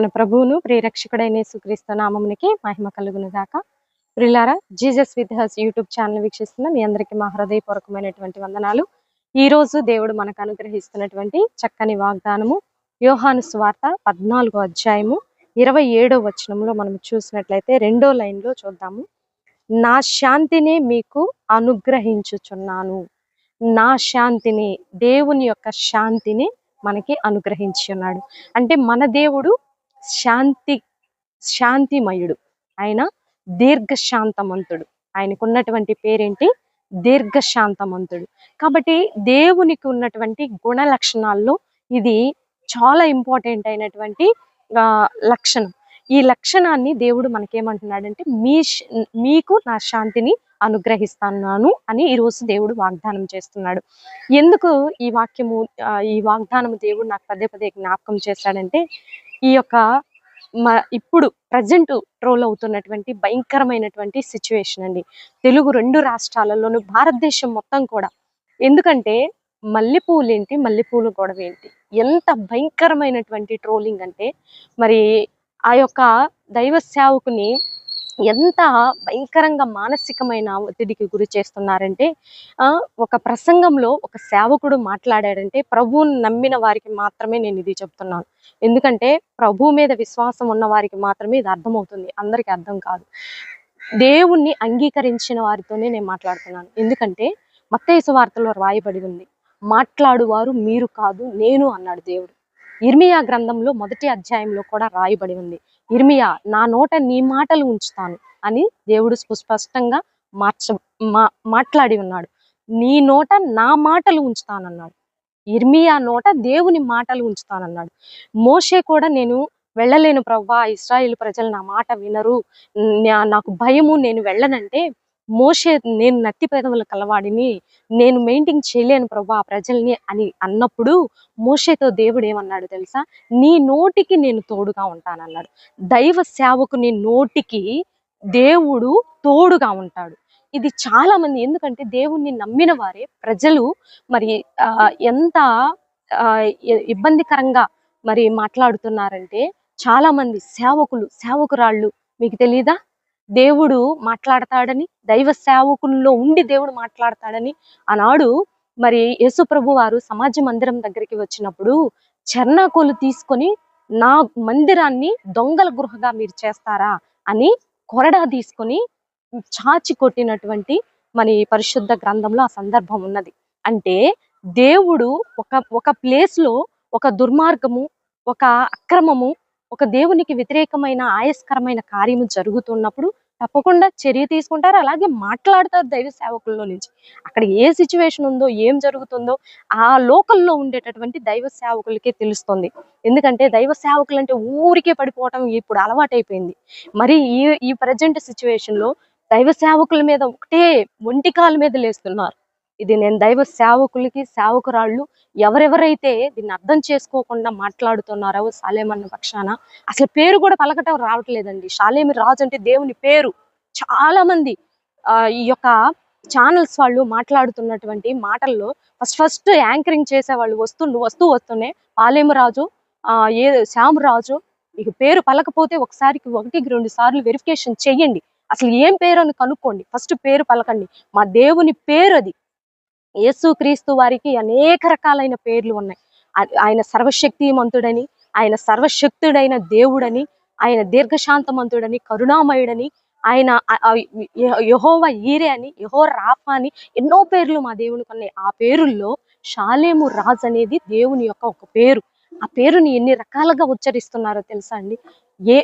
మన ప్రభువును ప్రియరక్షకుడైన సుక్రీస్తు నామమునికి మహిమ కలుగును గాక ప్రిలారా Jesus with us YouTube channel వీక్షిస్తున్న మీ అందరికీ మా హృదయపూర్వకమైనటువంటి వందనాలు. ఈ రోజు దేవుడు మనకు అనుగ్రహిస్తున్నటువంటి చక్కని వాగ్దానము యోహాను స్వార్త పద్నాలుగో అధ్యాయము ఇరవై ఏడో వచనంలో మనం చూసినట్లయితే రెండో లైన్లో చూద్దాము. నా శాంతిని మీకు అనుగ్రహించుచున్నాను. నా శాంతిని దేవుని యొక్క శాంతిని మనకి అనుగ్రహించి ఉన్నాడు. అంటే మన దేవుడు శాంతి శాంతిమయుడు. ఆయన దీర్ఘశాంతమంతుడు. ఆయనకు ఉన్నటువంటి పేరేంటి? దీర్ఘశాంతమంతుడు. కాబట్టి దేవునికి ఉన్నటువంటి గుణ లక్షణాల్లో ఇది చాలా ఇంపార్టెంట్ అయినటువంటి లక్షణం. ఈ లక్షణాన్ని దేవుడు మనకేమంటున్నాడంటే మీ మీకు నా శాంతిని అనుగ్రహిస్తున్నాను అని ఈరోజు దేవుడు వాగ్దానం చేస్తున్నాడు. ఎందుకు ఈ వాక్యము ఈ వాగ్దానం దేవుడు నాకు పదే పదే జ్ఞాపకం చేశాడంటే ఈ యొక్క మ- ఇప్పుడు ప్రజెంట్ ట్రోల్ అవుతున్నటువంటి భయంకరమైనటువంటి సిచ్యువేషన్ అండి. తెలుగు రెండు రాష్ట్రాలలోనూ భారతదేశం మొత్తం కూడా. ఎందుకంటే మల్లెపూలు ఏంటి మల్లెపూలు గొడవ ఏంటి? ఎంత భయంకరమైనటువంటి ట్రోలింగ్ అంటే మరి ఆ యొక్క దైవ సేవకుని ఎంత భయంకరంగా మానసికమైన ఒత్తిడికి గురి చేస్తున్నారంటే ఒక ప్రసంగంలో ఒక సేవకుడు మాట్లాడాడంటే ప్రభువుని నమ్మిన వారికి మాత్రమే నేను ఇది చెప్తున్నాను. ఎందుకంటే ప్రభు మీద విశ్వాసం ఉన్న వారికి మాత్రమే ఇది అర్థమవుతుంది. అందరికీ అర్థం కాదు. దేవుణ్ణి అంగీకరించిన వారితోనే నేను మాట్లాడుతున్నాను. ఎందుకంటే మత్తయి వార్తలో రాయబడి ఉంది మాట్లాడువారు మీరు కాదు నేను అన్నాడు దేవుడు. ఇర్మియా గ్రంథంలో మొదటి అధ్యాయంలో కూడా రాయబడి ఉంది. ఇర్మియా నా నోట నీ మాటలు ఉంచుతాను అని దేవుడు సుస్పష్టంగా మార్చ మా మాట్లాడి ఉన్నాడు. నీ నోట నా మాటలు ఉంచుతానన్నాడు. ఇర్మియా నోట దేవుని మాటలు ఉంచుతానన్నాడు. మోషే కూడా నేను వెళ్ళలేను ప్రవ్వా ఇస్రాయిల్ ప్రజలు నా మాట వినరు నా- నాకు భయము నేను వెళ్ళనంటే మోషే నేను నత్తి పెదవుల కలవాడిని నేను మెయింటైన్ చేయలేను ప్రభా ఆ ప్రజల్ని అని అన్నప్పుడు మోషేతో దేవుడు ఏమన్నాడు తెలుసా? నీ నోటికి నేను తోడుగా ఉంటానన్నాడు. దైవ సేవకుని నోటికి దేవుడు తోడుగా ఉంటాడు. ఇది చాలా మంది ఎందుకంటే దేవుణ్ణి నమ్మిన వారే ప్రజలు మరి ఆ, ఎంత ఇబ్బందికరంగా మరి మాట్లాడుతున్నారంటే చాలా మంది సేవకులు సేవకురాళ్ళు మీకు తెలీదా? దేవుడు మాట్లాడతాడని దైవ సేవకుల్లో ఉండి దేవుడు మాట్లాడతాడని ఆనాడు మరి యేసుప్రభు వారు సమాజ మందిరం దగ్గరికి వచ్చినప్పుడు చెర్నాకోలు తీసుకొని నా మందిరాన్ని దొంగల గృహగా మీరు చేస్తారా అని కొరడా తీసుకొని చాచి కొట్టినటువంటి మన ఈ పరిశుద్ధ గ్రంథంలో ఆ సందర్భం ఉన్నది. అంటే దేవుడు ఒక ఒక ప్లేస్లో ఒక దుర్మార్గము ఒక అక్రమము ఒక దేవునికి వ్యతిరేకమైన ఆయస్కరమైన కార్యము జరుగుతున్నప్పుడు తప్పకుండా చర్య తీసుకుంటారు. అలాగే మాట్లాడతారు దైవ సేవకుల్లో నుంచి. అక్కడ ఏ సిచ్యువేషన్ ఉందో ఏం జరుగుతుందో ఆ లోకల్లో ఉండేటటువంటి దైవ సేవకులకే తెలుస్తుంది. ఎందుకంటే దైవ సేవకులు అంటే ఊరికే పడిపోవటం ఇప్పుడు అలవాటైపోయింది. మరి ఈ ఈ ప్రజెంట్ సిచ్యువేషన్లో దైవ సేవకుల మీద ఒకటే ఒంటికాల మీద లేస్తున్నారు. ఇది నేను దైవ సేవకులకి సేవకురాళ్ళు ఎవరెవరైతే దీన్ని అర్థం చేసుకోకుండా మాట్లాడుతున్నారో సాలేమన్న పక్షాన అసలు పేరు కూడా పలకటం రావట్లేదండి. షాలేమి రాజు అంటే దేవుని పేరు. చాలా మంది ఆ, ఈ యొక్క ఛానల్స్ వాళ్ళు మాట్లాడుతున్నటువంటి మాటల్లో ఫస్ట్ ఫస్ట్ యాంకరింగ్ చేసే వాళ్ళు వస్తుండు వస్తూ వస్తూనే పాలేమరాజు ఆ ఏ శ్యామరాజు మీకు పేరు పలకపోతే ఒకసారికి ఒకటికి రెండు సార్లు వెరిఫికేషన్ చెయ్యండి. అసలు ఏం పేరు అని కనుక్కోండి. ఫస్ట్ పేరు పలకండి. మా దేవుని పేరు అది. యేసుక్రీస్తు వారికి అనేక రకాలైన పేర్లు ఉన్నాయి. ఆయన ఆయన సర్వశక్తిమంతుడని ఆయన సర్వశక్తుడైన దేవుడని ఆయన దీర్ఘశాంతమంతుడని కరుణామయుడని ఆయన యహోవ ఈరే అని యహో రాఫా అని ఎన్నో పేర్లు మా దేవునికి ఉన్నాయి. ఆ పేరుల్లో షాలేము రాజ్ అనేది దేవుని యొక్క ఒక పేరు. ఆ పేరుని ఎన్ని రకాలుగా ఉచ్చరిస్తున్నారో తెలుసా అండి? ఏ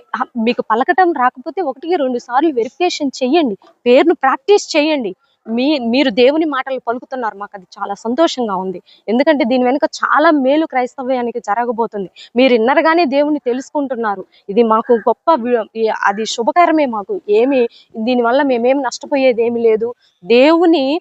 మీకు పలకటం రాకపోతే ఒకటికి రెండు సార్లు వెరిఫికేషన్ చేయండి. పేరును ప్రాక్టీస్ చేయండి. మీ మీరు దేవుని మాటలు పలుకుతున్నారు. మాకు అది చాలా సంతోషంగా ఉంది. ఎందుకంటే దీని వెనుక చాలా మేలు క్రైస్తవ్యానికి జరగబోతుంది. మీరు ఇన్నరగానే దేవుని తెలుసుకుంటున్నారు. ఇది మాకు గొప్ప వి- అది శుభకరమే మాకు. ఏమి దీనివల్ల మేమేమి నష్టపోయేది ఏమి లేదు. దేవుని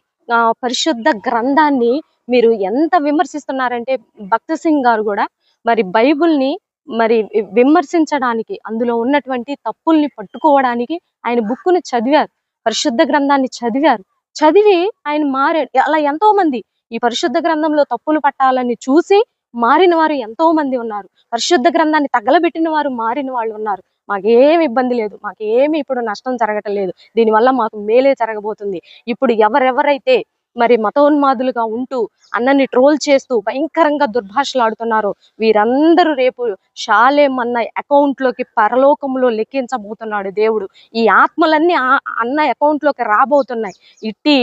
పరిశుద్ధ గ్రంథాన్ని మీరు ఎంత విమర్శిస్తున్నారంటే భక్త సింగ్ గారు కూడా మరి బైబిల్ని మరి విమర్శించడానికి అందులో ఉన్నటువంటి తప్పుల్ని పట్టుకోవడానికి ఆయన బుక్కుని చదివారు. పరిశుద్ధ గ్రంథాన్ని చదివారు. చదివి ఆయన మారాడు అలా ఎంతో మంది ఈ పరిశుద్ధ గ్రంథంలో తప్పులు పట్టాలని చూసి మారిన వారు ఎంతో మంది ఉన్నారు. పరిశుద్ధ గ్రంథాన్ని తగలబెట్టిన వారు మారిన వాళ్ళు ఉన్నారు. మాకేమి ఇబ్బంది లేదు మాకేమి ఇప్పుడు నష్టం జరగటం లేదు. దీనివల్ల మాకు మేలే జరగబోతుంది. ఇప్పుడు ఎవరెవరైతే మరి మతోన్మాదులుగా ఉంటూ అన్నని ట్రోల్ చేస్తూ భయంకరంగా దుర్భాషలాడుతున్నారు. వీరందరూ రేపు షాలేం అన్న అకౌంట్లోకి పరలోకంలో లెక్కించబోతున్నాడు దేవుడు. ఈ ఆత్మలన్నీ అన్న అకౌంట్లోకి రాబోతున్నాయి. ఇట్టి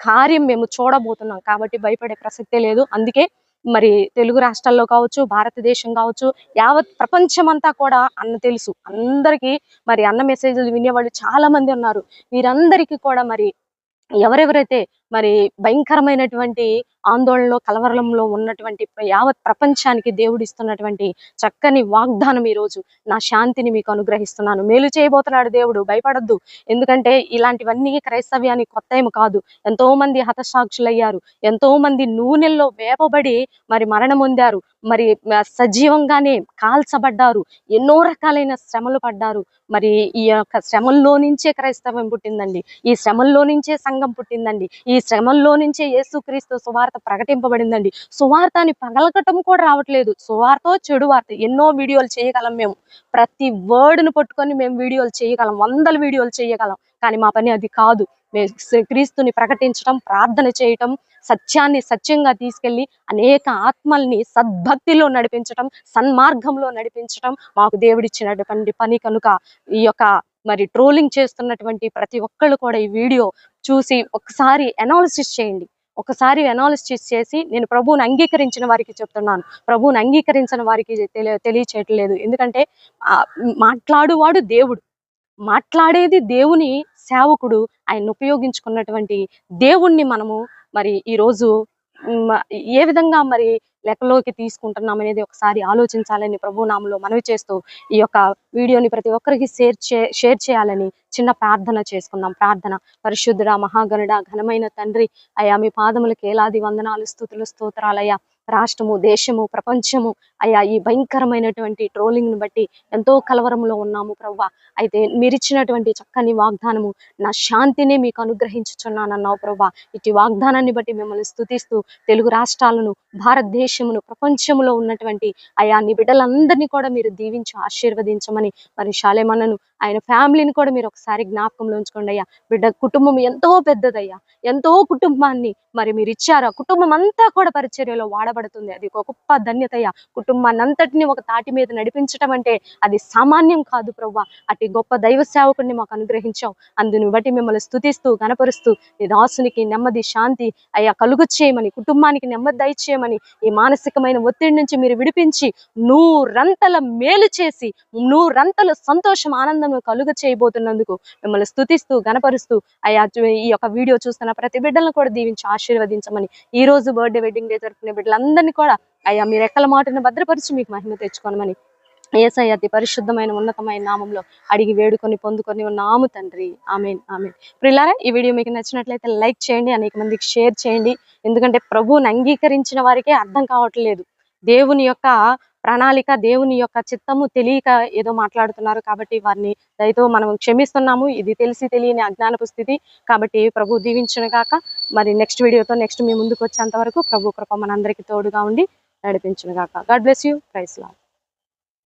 కార్యం మేము చూడబోతున్నాం. కాబట్టి భయపడే ప్రసక్తే లేదు. అందుకే మరి తెలుగు రాష్ట్రాల్లో కావచ్చు భారతదేశం కావచ్చు యావత్ ప్రపంచమంతా కూడా అన్న తెలుసు. అందరికీ మరి అన్న మెసేజ్లు వినేవాళ్ళు చాలా మంది ఉన్నారు. వీరందరికీ కూడా మరి ఎవరెవరైతే మరి భయంకరమైనటువంటి ఆందోళనలో కలవరంలో ఉన్నటువంటి యావత్ ప్రపంచానికి దేవుడిస్తున్నటువంటి చక్కని వాగ్దానం ఈ రోజు నా శాంతిని మీకు అనుగ్రహిస్తున్నాను. మేలు చేయబోతున్నాడు దేవుడు. భయపడద్దు. ఎందుకంటే ఇలాంటివన్నీ క్రైస్తవ్యానికి కొత్త ఏమి కాదు. ఎంతో మంది హతసాక్షులయ్యారు. ఎంతో మంది నూనెల్లో వేపబడి మరి మరణం పొందారు. మరి సజీవంగానే కాల్చబడ్డారు. ఎన్నో రకాలైన శ్రమలు పడ్డారు. మరి ఈ యొక్క శ్రమల్లో నుంచే క్రైస్తవం పుట్టిందండి. ఈ శ్రమల్లో నుంచే సంఘం పుట్టిందండి. ఈ శ్రమల్లో నుంచే యేసుక్రీస్తు సువార్త ప్రకటింపబడిందండి. సువార్తని పగలకటం కూడా రావట్లేదు. సువార్త చెడు వార్త. ఎన్నో వీడియోలు చేయగలం మేము. ప్రతి వర్డ్ను పట్టుకొని మేము వీడియోలు చేయగలం. వందల వీడియోలు చేయగలం. కానీ మా పని అది కాదు. మేము క్రీస్తుని ప్రకటించడం ప్రార్థన చేయటం సత్యాన్ని సత్యంగా తీసుకెళ్ళి అనేక ఆత్మల్ని సద్భక్తిలో నడిపించటం సన్మార్గంలో నడిపించటం మాకు దేవుడిచ్చినటువంటి పని కనుక. ఈ యొక్క మరి ట్రోలింగ్ చేస్తున్నటువంటి ప్రతి ఒక్కళ్ళు కూడా ఈ వీడియో చూసి ఒకసారి అనాలిసిస్ చేయండి. ఒకసారి అనాలిసిస్ చేసి నేను ప్రభువుని అంగీకరించిన వారికి చెప్తున్నాను. ప్రభువుని అంగీకరించిన వారికి తెలియచేయట్లేదు. ఎందుకంటే మాట్లాడువాడు దేవుడు. మాట్లాడేది దేవుని సేవకుడు. ఆయన ఉపయోగించుకున్నటువంటి దేవుణ్ణి మనము మరి ఈరోజు ఏ విధంగా మరి లెక్కలోకి తీసుకుంటున్నాం అనేది ఒకసారి ఆలోచించాలని ప్రభు నామలో మనవి చేస్తూ ఈ యొక్క వీడియోని ప్రతి ఒక్కరికి షేర్ చే షేర్ చేయాలని చిన్న ప్రార్థన చేసుకుందాం. ప్రార్థన. పరిశుద్ధుడ మహాగణుడ ఘనమైన తండ్రి అయ్యా మీ పాదములకు ఏలాది వందనాలు స్థుతులు స్తోత్రాలయ్యా. రాష్ట్రము దేశము ప్రపంచము అయ్యా ఈ భయంకరమైనటువంటి ట్రోలింగ్ను బట్టి ఎంతో కలవరంలో ఉన్నాము ప్రవ్వా. అయితే మీరిచ్చినటువంటి చక్కని వాగ్దానము నా శాంతిని మీకు అనుగ్రహించుచున్నానన్నావు ప్రవ్వా. ఇటు వాగ్దానాన్ని బట్టి మిమ్మల్ని స్థుతిస్తూ తెలుగు రాష్ట్రాలను భారతదేశమును ప్రపంచంలో ఉన్నటువంటి అయా నీ బిడ్డలందరినీ కూడా మీరు దీవించి ఆశీర్వదించమని మరి శాలేమన్నను ఆయన ఫ్యామిలీని కూడా మీరు ఒకసారి జ్ఞాపకంలో ఉంచుకోండి అయ్యా. బిడ్డ కుటుంబం ఎంతో పెద్దదయ్యా. ఎంతో కుటుంబాన్ని మరి మీరు ఇచ్చారు. ఆ కుటుంబం అంతా కూడా పరిచర్యలో వాడబడుతుంది. అది ఒక గొప్ప ధన్యతయ్యా కుటుంబాన్ని అంతటిని ఒక తాటి మీద నడిపించటం అంటే అది సామాన్యం కాదు ప్రవ్వా. అటు గొప్ప దైవ సేవకుడిని మాకు అనుగ్రహించావు. అందుని బట్టి మిమ్మల్ని స్థుతిస్తూ గనపరుస్తూ నీ దాసునికి నెమ్మది శాంతి అయ్యా కలుగు చేయమని కుటుంబానికి నెమ్మది దయచేయమని ఈ మానసికమైన ఒత్తిడి నుంచి మీరు విడిపించి నూరంతల మేలు చేసి నూరంతల సంతోషం ఆనందం కలుగ చేయబోతున్నందుకు మిమ్మల్ని స్థుతిస్తూ గనపరుస్తూ అయ్యా ఈ యొక్క వీడియో చూస్తున్న ప్రతి బిడ్డలను కూడా దీవించి ఆశీర్వదించమని ఈ రోజు బర్త్డే వెడ్డింగ్ డే జరుపుకునే బిడ్డలందరినీ కూడా అయ్యా మీ రెక్కల మాటను భద్రపరిచి మీకు మహిమ తెచ్చుకోనమని ఏసై అతి పరిశుద్ధమైన ఉన్నతమైన నామంలో అడిగి వేడుకొని పొందుకొని ఉన్నాము తండ్రి. Amen amen. ప్రిలారా ఈ వీడియో మీకు నచ్చినట్లయితే లైక్ చేయండి అనేక మందికి షేర్ చేయండి. ఎందుకంటే ప్రభువుని అంగీకరించిన వారికే అర్థం కావట్లేదు. దేవుని యొక్క ప్రణాళిక దేవుని యొక్క చిత్తము తెలియక ఏదో మాట్లాడుతున్నారు కాబట్టి వారిని దయతో మనం క్షమిస్తున్నాము. ఇది తెలిసి తెలియని అజ్ఞానపు స్థితి కాబట్టి ప్రభు దీవించును గాక. మరి నెక్స్ట్ వీడియోతో నెక్స్ట్ మీ ముందుకు వచ్చేంత వరకు ప్రభు కృప మనందరికీ తోడుగా ఉండి నడిపించును గాక. God bless you. Praise Lord.